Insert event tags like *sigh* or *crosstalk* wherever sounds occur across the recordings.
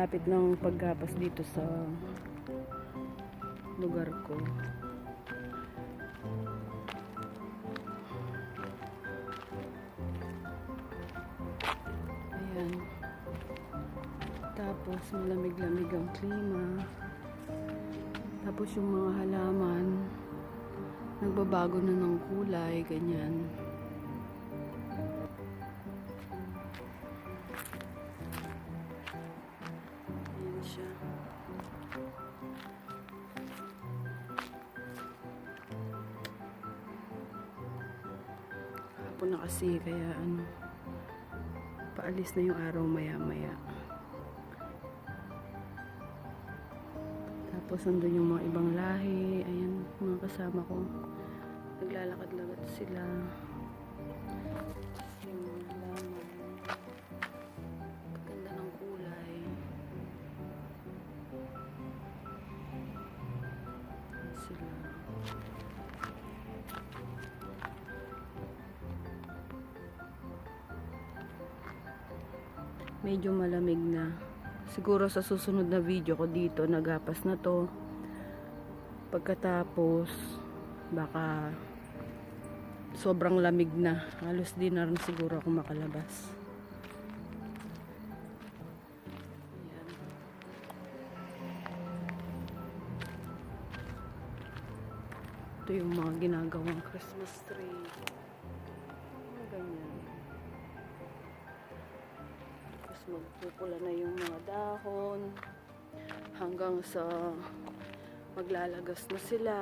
malapit ng paggapas dito sa lugar ko. Ayan. Tapos malamig-lamig ang klima. Tapos yung mga halaman nagbabago na ng kulay, ganyan. Na kasi, kaya ano, paalis na yung araw maya-maya. Tapos nandun yung mga ibang lahi, ayan, mga kasama ko. Naglalakad-lakad sila. Sila. Medyo malamig na. Siguro sa susunod na video ko dito, nagapas na to. Pagkatapos, baka sobrang lamig na. Halos di na rin siguro ako makalabas. Ito yung mga ginagawang Christmas tree. Magpupula na yung mga dahon. Hanggang sa maglalagas na sila.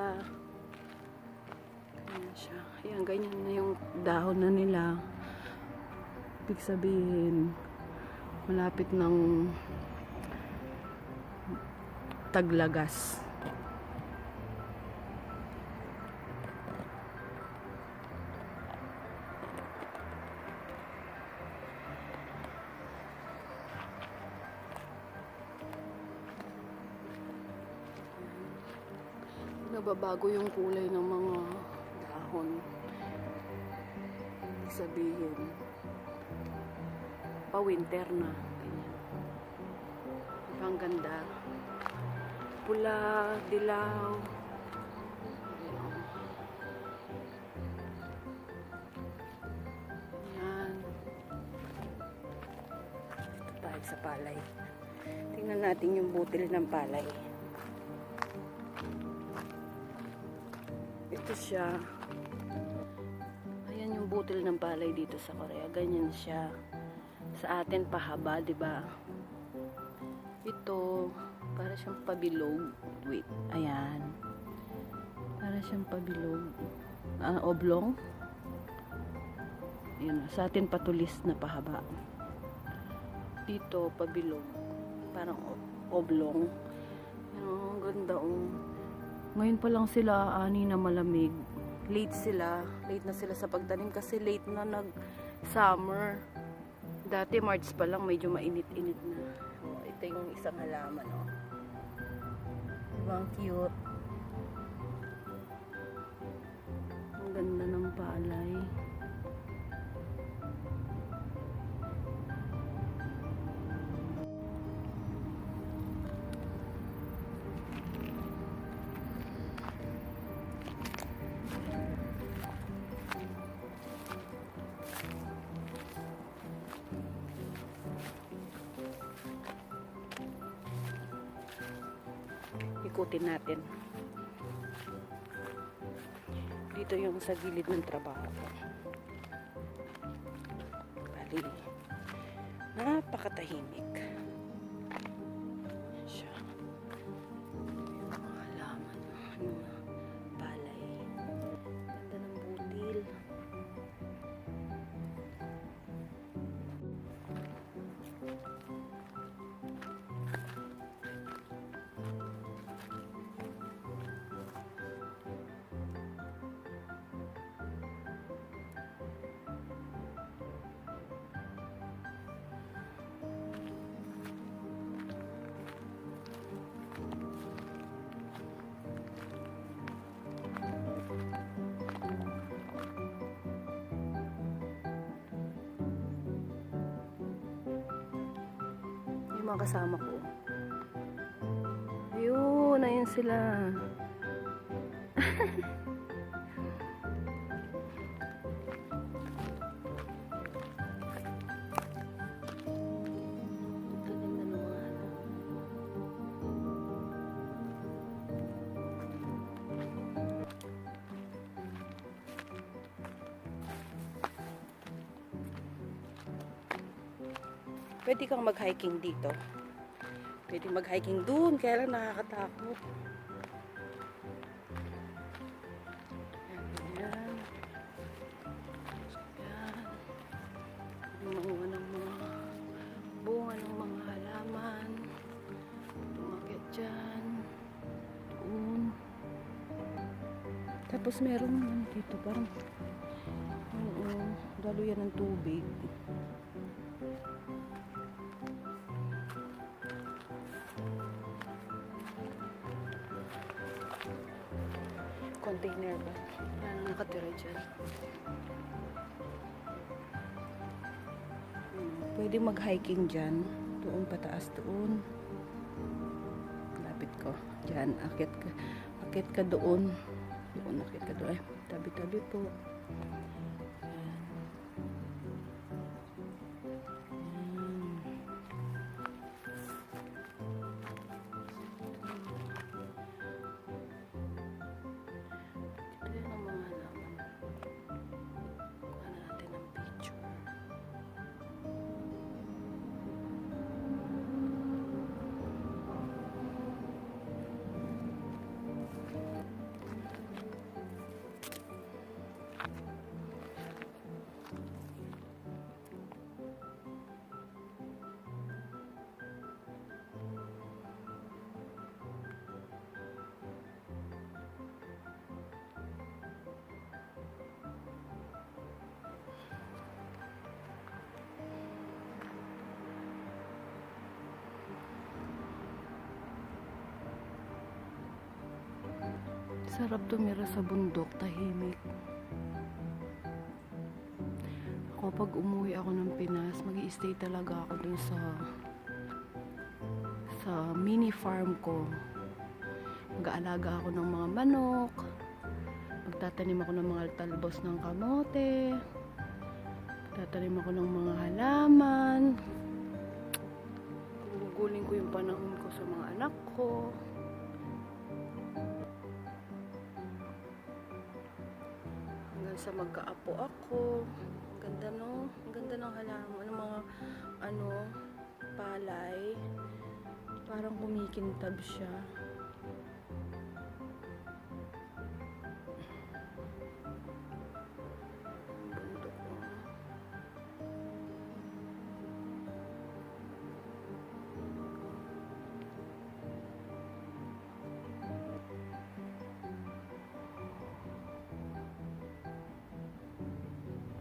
Ganyan siya. Ayan, ganyan na yung dahon na nila. Ibig sabihin, malapit ng taglagas. Nababago yung kulay ng mga dahon. Sabihin, pa-winter na. Ganyan. Ang ganda. Pula, dilaw. Yan. Dito tayo sa palay. Tingnan natin yung butil ng palay. Siya. Ayan yung butil ng palay dito sa Korea. Ganyan siya. Sa atin pahaba, 'di ba? Ito para siyang pabilog. Wait, ayan. Para siyang pabilog. Ah, oblong. Ayan, sa atin patulis na pahaba. Dito pabilog. Parang oblong. Ang ganda oh. Ngayon pa lang sila ani na malamig. Late sila. Late na sila sa pagtanim kasi late na nag-summer. Dati March pa lang medyo mainit-init na. Ito yung isang halaman. Oh. Diba cute? Ang ganda ng palay. Ikutin natin. Dito yung sa gilid ng trabaho. Bali, napakatahimik. mga kasama ko. Ayun, ayun sila. *laughs* Pwede kang mag-hiking dito. Pwede mag-hiking doon, kaya lang nakakatakot. Ayan. Ayan. Yung mga ng mga bunga ng mga halaman. Tumakit dyan. Doon. Tapos meron ano dito, parang Oo, dalo yan ng tubig. Container ba? Yan ang nakatira dyan. Pwede mag-hiking dyan. Doon pataas doon. Lapit ko. Dyan, akit ka. Akit ka doon. Doon, akit ka doon. Ay, tabi-tabi po. Sarap tumira sa bundok, tahimik. Ako pag umuwi ako ng Pinas, mag stay talaga ako dun sa sa mini farm ko. Mag-aalaga ako ng mga manok. Magtatanim ako ng mga talbos ng kamote. Magtatanim ako ng mga halaman. Gugulin ko yung panahon ko sa mga anak ko. Sa magkaapo ako. Ang ganda no? Ang ganda ng halaman, ng mga ano, palay. Parang kumikintab siya.